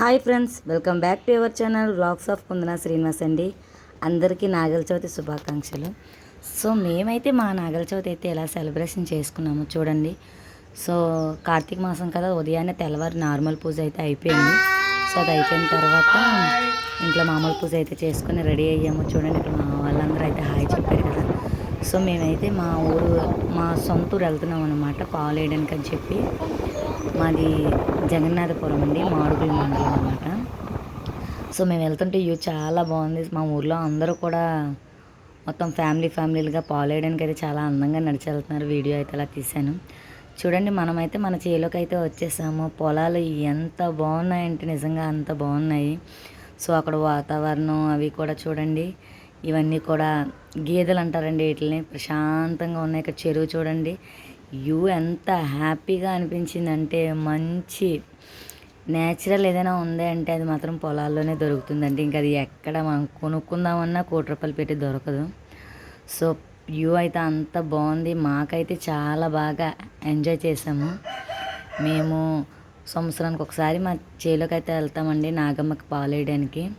Hi friends welcome back to your channel vlogs of Kundana Srinivas అండి. అందరికీ నాగల చవితి శుభాకాంక్షలు. So మేమైతే మా నాగల చవితి అయితే ఎలా సెలబ్రేషన్ చేసుకున్నాము చూడండి. సో కార్తీక మాసం కదా ఉదయాన్నే తెల్లవారు నార్మల్ పూజ అయితే అయిపోయింది. సో అది అయిపోయిన తర్వాత ఇంట్లో మామూలు పూజ అయితే చేసుకుని రెడీ అయ్యాము. చూడండి ఇక్కడ మా వాళ్ళందరూ అయితే హాయ్ చెప్పారు కదా. సో మేమైతే మా ఊరు మా సొంత ఊరు వెళ్తున్నాం అనమాట పాలు వేయడానికి అని చెప్పి. మాది జగన్నాథపురం అండి మాడుగుల మండలం అనమాట సో మేము వెళ్తుంటే వ్యూ చాలా బాగుంది. మా ఊర్లో అందరూ కూడా మొత్తం ఫ్యామిలీ ఫ్యామిలీలుగా పాలేయడానికి అయితే చాలా అందంగా నడిచి వెళ్తున్నారు. వీడియో అయితే అలా తీశాను. చూడండి మనమైతే మన చేలోకి అయితే వచ్చేసాము. పొలాలు ఎంత బాగున్నాయంటే నిజంగా అంత బాగున్నాయి. సో అక్కడ వాతావరణం అవి కూడా చూడండి. ఇవన్నీ కూడా గేదెలు అంటారండి వీటిని. ప్రశాంతంగా ఉన్నాయి. ఇక్కడ చెరువు చూడండి. వ్యూ ఎంత హ్యాపీగా అనిపించిందంటే మంచి నేచురల్ ఏదైనా ఉంది అంటే అది మాత్రం పొలాల్లోనే దొరుకుతుందండి. ఇంకా అది ఎక్కడ మనం కొనుక్కుందామన్నా కోటి రూపాయలు పెట్టి దొరకదు. సో వ్యూ అయితే అంత బాగుంది. మాకైతే చాలా బాగా ఎంజాయ్ చేసాము. మేము సంవత్సరానికి ఒకసారి మా చేలోకి అయితే వెళ్తామండి నాగమ్మకి పాలు వేయడానికి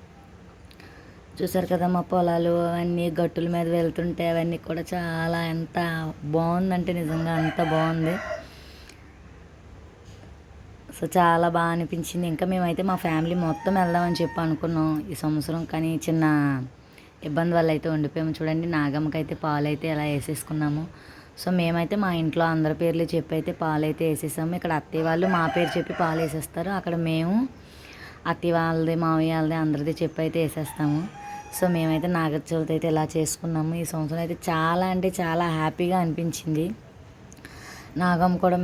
చూసారు కదా మా పొలాలు అవన్నీ గట్టుల మీద వెళ్తుంటే అవన్నీ కూడా చాలా ఎంత బాగుందంటే నిజంగా అంత బాగుంది. సో చాలా బాగా అనిపించింది. ఇంకా మేమైతే మా ఫ్యామిలీ మొత్తం వెళ్దామని చెప్పి అనుకున్నాం ఈ సంవత్సరం. కానీ చిన్న ఇబ్బంది వల్ల అయితే ఉండిపోయాము. చూడండి నాగమ్మకి అయితే పాలు అయితే ఎలా వేసేసుకున్నాము. సో మేమైతే మా ఇంట్లో అందరి పేర్లు చెప్పి అయితే పాలు అయితే వేసేసాము. ఇక్కడ అత్తయ్య వాళ్ళు మా పేరు చెప్పి పాలు వేసేస్తారు అక్కడ మేము అత్తయ్య వాళ్ళది మావయ్య వాళ్ళది అందరిది చెప్పి అయితే వేసేస్తాము. సో మేమైతే నాగర్ చవితి అయితే ఇలా చేసుకున్నాము. ఈ సంవత్సరం అయితే చాలా అంటే చాలా హ్యాపీగా అనిపించింది. నాగం కూడా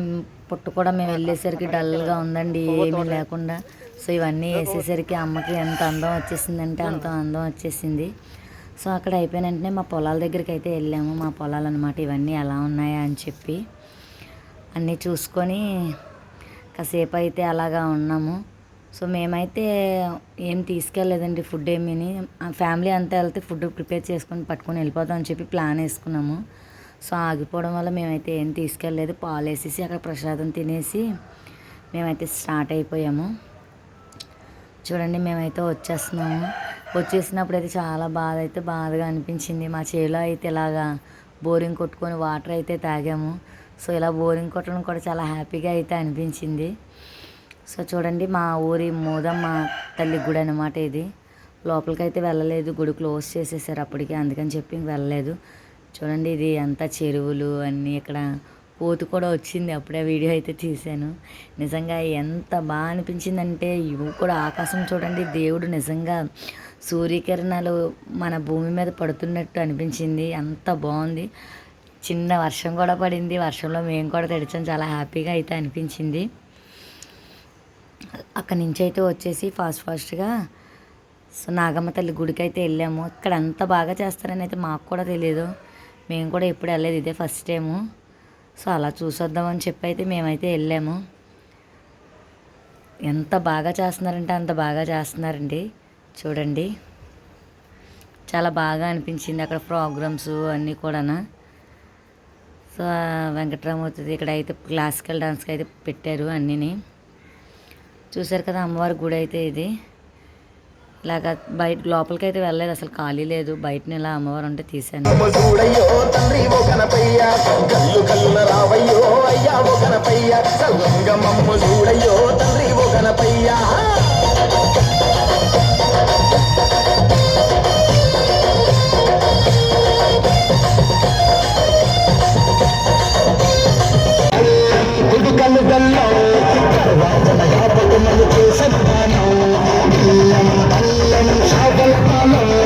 పుట్టు కూడా మేము వెళ్ళేసరికి డల్గా ఉందండి ఏమీ లేకుండా. సో ఇవన్నీ వేసేసరికి అమ్మకి ఎంత అందం వచ్చేసిందంటే అంత అందం వచ్చేసింది. సో అక్కడ అయిపోయిన వెంటనే మా పొలాల దగ్గరికి అయితే వెళ్ళాము. మా పొలాలు అనమాట ఇవన్నీ ఎలా ఉన్నాయా అని చెప్పి అన్నీ చూసుకొని కాసేపు అయితే అలాగా ఉన్నాము. సో మేమైతే ఏం తీసుకెళ్ళలేదండి ఫుడ్ ఏమీని ఫ్యామిలీ అంతా వెళ్తే ఫుడ్ ప్రిపేర్ చేసుకొని పట్టుకొని వెళ్ళిపోదాం అని చెప్పి ప్లాన్ వేసుకున్నాము. సో ఆగిపోవడం వల్ల మేమైతే ఏం తీసుకెళ్ళలేదు. పాలు వేసేసి అక్కడ ప్రసాదం తినేసి మేమైతే స్టార్ట్ అయిపోయాము. చూడండి మేమైతే వచ్చేస్తున్నాము. వచ్చేసినప్పుడు అయితే చాలా బాధ అయితే బాధగా అనిపించింది. మా చేలో అయితే ఇలాగా బోరింగ్ కొట్టుకొని వాటర్ అయితే తాగాము. సో ఇలా బోరింగ్ కొట్టడం కూడా చాలా హ్యాపీగా అయితే అనిపించింది. సో చూడండి మా ఊరి మూదమ్మ తల్లి గుడి అనమాట ఇది. లోపలికి అయితే వెళ్ళలేదు గుడి క్లోజ్ చేసేసారు అప్పటికి అందుకని చెప్పి ఇంక వెళ్ళలేదు. చూడండి ఇది అంతా చెరువులు అన్నీ ఇక్కడ. కోతి కూడా వచ్చింది అప్పుడే వీడియో అయితే తీశాను. నిజంగా ఎంత బాగా అనిపించిందంటే ఇవి కూడా ఆకాశం చూడండి దేవుడు నిజంగా సూర్యకిరణాలు మన భూమి మీద పడుతున్నట్టు అనిపించింది. అంత బాగుంది. చిన్న వర్షం కూడా పడింది వర్షంలో మేము కూడా తడిచాం చాలా హ్యాపీగా అయితే అనిపించింది. అక్కడి నుంచి అయితే వచ్చేసి ఫాస్ట్ ఫాస్ట్గా. సో నాగమ్మ తల్లి గుడికి అయితే వెళ్ళాము. ఇక్కడ ఎంత బాగా చేస్తారని అయితే మాకు కూడా తెలియదు మేము కూడా ఎప్పుడు వెళ్ళలేదు ఇదే ఫస్ట్ టైము. సో అలా చూసొద్దామని చెప్పి అయితే మేమైతే వెళ్ళాము. ఎంత బాగా చేస్తున్నారంటే అంత బాగా చేస్తున్నారండి. చూడండి. చాలా బాగా అనిపించింది అక్కడ ప్రోగ్రామ్స్ అన్నీ కూడానా. సో ఆ వెంకటరామూర్తి ఇక్కడ అయితే క్లాసికల్ డాన్స్కి అయితే పెట్టారు అన్నీని. చూసారు కదా అమ్మవారి గుడి అయితే ఇది. ఇలాగ బయట లోపలికి అయితే వెళ్ళలేదు అసలు ఖాళీ లేదు. బయటని ఇలా అమ్మవారు ఉంటే తీశాను. అమ్మ الملك سبحانه لم قل مشعب القمر